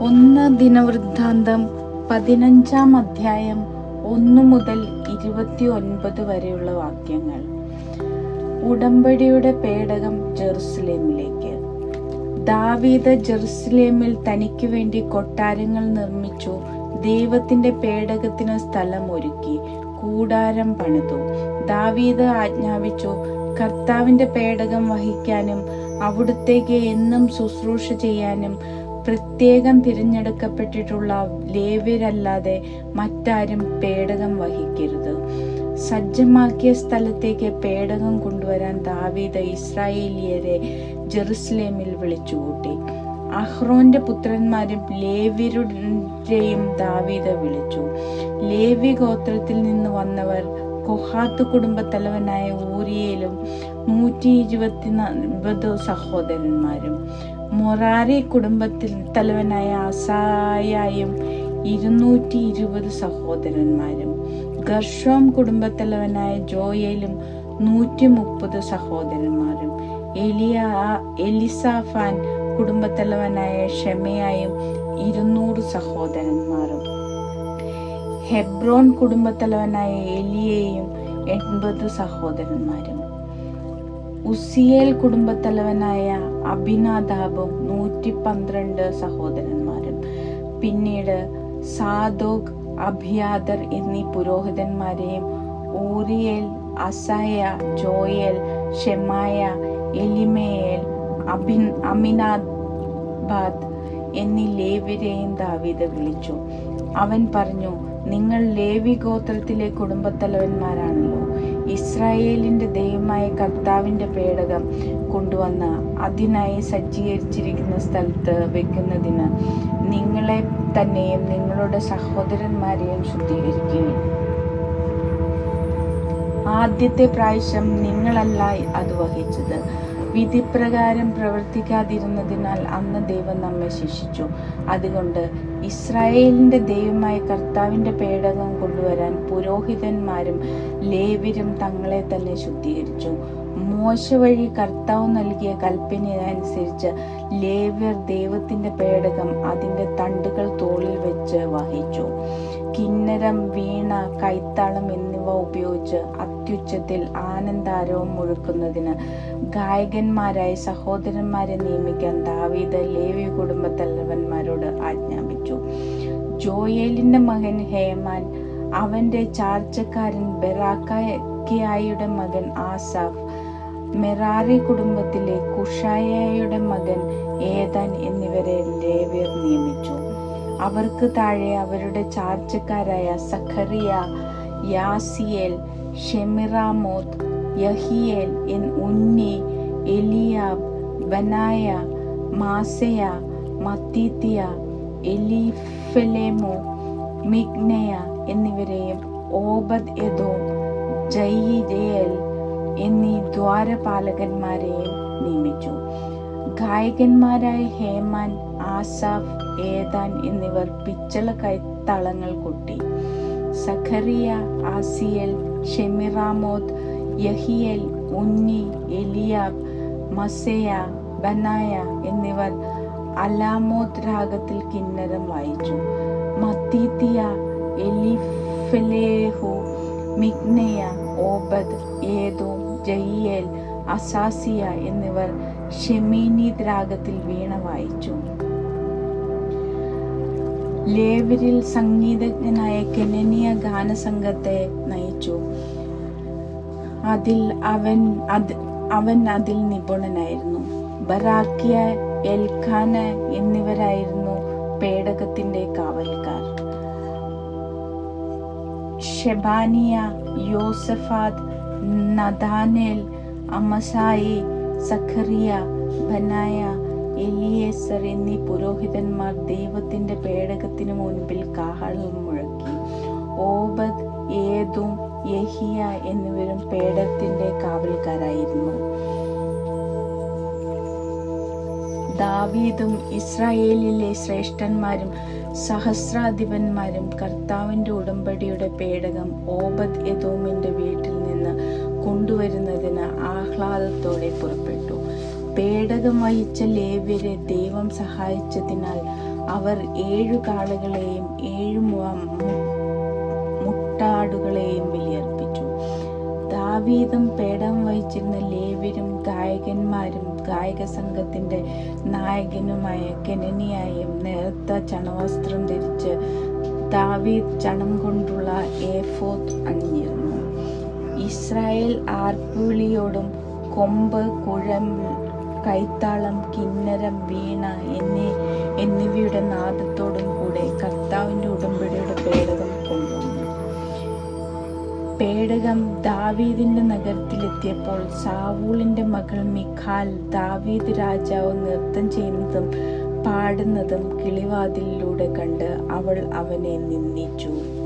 ഒന്ന് ദിനവൃത്താന്തം പതിനഞ്ചാം അധ്യായം ഒന്ന് മുതൽ ഇരുപത്തി ഒൻപത് വരെയുള്ള വാക്യങ്ങൾ. ഉടമ്പടിയുടെ പേടകം ജെറുസലേമിലേക്ക്. ദാവീദ് ജെറുസലേമിൽ തനിക്ക് വേണ്ടി കൊട്ടാരങ്ങൾ നിർമ്മിച്ചു ദൈവത്തിന്റെ പേടകത്തിന് സ്ഥലം ഒരുക്കി കൂടാരം പണിതു. ദാവീദ് ആജ്ഞാപിച്ചു കർത്താവിന്റെ പേടകം വഹിക്കാനും അവിടുത്തേക്ക് എന്നും ശുശ്രൂഷ ചെയ്യാനും പ്രത്യേകം തിരഞ്ഞെടുക്കപ്പെട്ടിട്ടുള്ള ലേവ്യരല്ലാതെ മറ്റാരും പേടകം വഹിക്കരുത്. സജ്ജമാക്കിയ സ്ഥലത്തേക്ക് പേടകം കൊണ്ടുവരാൻ ദാവീദ് ഇസ്രായേലിയരെ ജെറുസലേമിൽ വിളിച്ചുകൂട്ടി. അഹ്റോന്റെ പുത്രന്മാരും ലേവ്യരുടെയും ദാവീദ് വിളിച്ചു. ലേവ്യ ഗോത്രത്തിൽ നിന്ന് വന്നവർ കൊഹാത്ത് കുടുംബത്തലവനായ ഊരിയയിലും നൂറ്റി ഇരുപത്തിനാൽപ്പത് സഹോദരന്മാരും. മൊറാരി കുടുംബത്തിൽ തലവനായ അസായായും ഇരുന്നൂറ്റി ഇരുപത് സഹോദരന്മാരും. ഗർഷോം കുടുംബത്തലവനായ ജോയലും നൂറ്റി മുപ്പത് സഹോദരന്മാരും. എലിയ എലിസാഫാൻ കുടുംബത്തലവനായ ഷെമയായും ഇരുന്നൂറ് സഹോദരന്മാരും. ഹെബ്രോൻ കുടുംബത്തലവനായ എലിയയും എൺപത് സഹോദരന്മാരും. ഉസിയേൽ കുടുംബത്തലവനായ അഭിനാദാബും നൂറ്റി പന്ത്രണ്ട് സഹോദരന്മാരും. പിന്നീട് സാദോഗ് അഭിയാദർ എന്നീ പുരോഹിതന്മാരെയും ഊറിയേൽ അസായ ജോയൽ ഷെമായ എലിമേയേൽ അഭിൻ അമിനാബാദ് എന്നീ ലേവ്യരെയും ദാവീദ് വിളിച്ചു. അവൻ പറഞ്ഞു നിങ്ങൾ ലേവി ഗോത്രത്തിലെ കുടുംബത്തലവന്മാരാണല്ലോ. ഇസ്രായേലിന്റെ ദൈവമായ കർത്താവിന്റെ പേടകം കൊണ്ടുവന്ന് അതിനായി സജ്ജീകരിച്ചിരിക്കുന്ന സ്ഥലത്ത് വെക്കുന്നതിന് നിങ്ങളെ തന്നെയും നിങ്ങളുടെ സഹോദരന്മാരെയും ശുദ്ധീകരിക്കുകയും ആദ്യത്തെ പ്രാവശ്യം നിങ്ങളല്ല അത് വഹിച്ചത്. വിധിപ്രകാരം പ്രവർത്തിക്കാതിരുന്നതിനാൽ അന്ന് ദൈവം നമ്മെ ശിക്ഷിച്ചു. അതുകൊണ്ട് ഇസ്രായേലിന്റെ ദൈവമായ കർത്താവിന്റെ പേടകം കൊണ്ടുവരാൻ പുരോഹിതന്മാരും ലേവ്യരും തങ്ങളെ തന്നെ ശുദ്ധീകരിച്ചു. മോശ വഴി കർത്താവ് നൽകിയ കൽപ്പനയനുസരിച്ച് ലേവ്യർ ദൈവത്തിന്റെ പേടകം അതിന്റെ തണ്ടുകൾ തോളിൽ വെച്ച് വഹിച്ചു. കിന്നരം വീണ കൈത്താളം എന്നിവ ഉപയോഗിച്ച് അത്യുച്ചത്തിൽ ആനന്ദാരവം മുഴുക്കുന്നതിന് ഗായകന്മാരായി സഹോദരന്മാരെ നിയമിക്കാൻ ദാവീദ് ലേവി കുടുംബത്തലവന്മാരോട് ആജ്ഞാപിച്ചു. ജോയേലിന്റെ മകൻ ഹേമാൻ അവന്റെ ചാർച്ചക്കാരൻ ബെറാക്കയായുടെ മകൻ ആസാഫ് മെറാറി കുടുംബത്തിലെ കുഷായയുടെ മകൻ ഏതാൻ എന്നിവരെ ലേവ്യർ നിയമിച്ചു. അവർക്ക് താഴെ അവരുടെ ചാർച്ചക്കാരായ സഖറിയ യാസിയേൽ ഷെമിറാമോത്ത് യഹിയേൽ എൻ ഉന്നി എലിയാബ് ബനായ മാസയ മത്തീത്തിയ എലിഫെലേമോ മിഗ്നയ എന്നിവരെയും ഓബദ് എദോ ജയിരേൽ എന്നീ ദ്വാരപാലകന്മാരെയും നിയമിച്ചു. ഗായകന്മാരായ ഹേമാൻ ആസാഫ് ഏതാൻ എന്നിവർ പിച്ചള കൈത്തളങ്ങൾ കൊട്ടി. സഖറിയ ആസിയൽ ഷെമിറാമോദ് യഹിയൽ ഉന്നി എലിയാബ് മസേയ ബനായ എന്നിവർ അലാമോത് രാഗത്തിൽ കിന്നരം വായിച്ചു. മത്തീതിയ എലിഫലേഹു മിഗ്നയ ഓബദ് ഏതോ ജയിയേൽ അസാസിയ എന്നിവർ ഷെമീനി ദ്രാഗത്തിൽ വീണ വായിച്ചു. ലേവരിൽ സംഗീതജ്ഞനായ കെനനിയ ഗാനസംഘത്തെ നയിച്ചു. അതിൽ അവൻ അത് അവൻ അതിൽ നിപുണനായിരുന്നു. ബറാക്കിയ എൽഖാന എന്നിവരായിരുന്നു പേടകത്തിന്റെ കാവൽക്കാർ. ഷെബാനിയ യോസഫാദ് നദാനേൽ അമസായി സഖറിയ ബനായ എലിയേസർ എന്നീ പുരോഹിതന്മാർ ദൈവത്തിന്റെ പേടകത്തിനു മുൻപിൽ കാഹളം മുഴക്കി. ഏതും യഹിയ എന്നിവരും പേടത്തിന്റെ കാവൽക്കാരായിരുന്നു. ദാവീദും ഇസ്രായേലിലെ ശ്രേഷ്ഠന്മാരും സഹസ്രാധിപന്മാരും കർത്താവിന്റെ ഉടമ്പടിയുടെ പേടകം ഓബദ് എദോമിന്റെ വീട്ടിൽ നിന്ന് കൊണ്ടുവരുന്നതിന് ആഹ്ലാദത്തോടെ പുറപ്പെട്ടു. പേടകം വഹിച്ച ലേവ്യരെ ദൈവം സഹായിച്ചതിനാൽ അവർ ഏഴു കാളുകളെയും ഏഴു മുട്ടാടുകളെയും ബലിയർപ്പിച്ചു ദാവീദും പേടം വഹിച്ചിരുന്ന ലേവ്യരും ഗായകന്മാരും ഗായക സംഘത്തിന്റെ നായകനുമായ കെനനിയായും നേർത്ത ചണവസ്ത്രം ധരിച്ച് ദാവീദ് ചണം കൊണ്ടുള്ള ഏഫോത്ത് അണിഞ്ഞിരുന്നു. ഇസ്രായേൽ ആർപ്പുവിളിയോടും കൊമ്പ് കുഴം കൈത്താളം കിന്നരം വീണ എന്നീ എന്നിവയുടെ നാദത്തോടും കൂടെ കർത്താവിന്റെ ഉടമ്പടിയുടെ പേടകം കൊണ്ടുവന്നു. പേടകം ദാവീദിന്റെ നഗരത്തിലെത്തിയപ്പോൾ സാവൂളിന്റെ മകൾ മിഖാൽ ദാവീദ് രാജാവ് നൃത്തം ചെയ്യുന്നതും പാടുന്നതും കിളിവാതിലിലൂടെ കണ്ട് അവൾ അവനെ നിന്ദിച്ചു.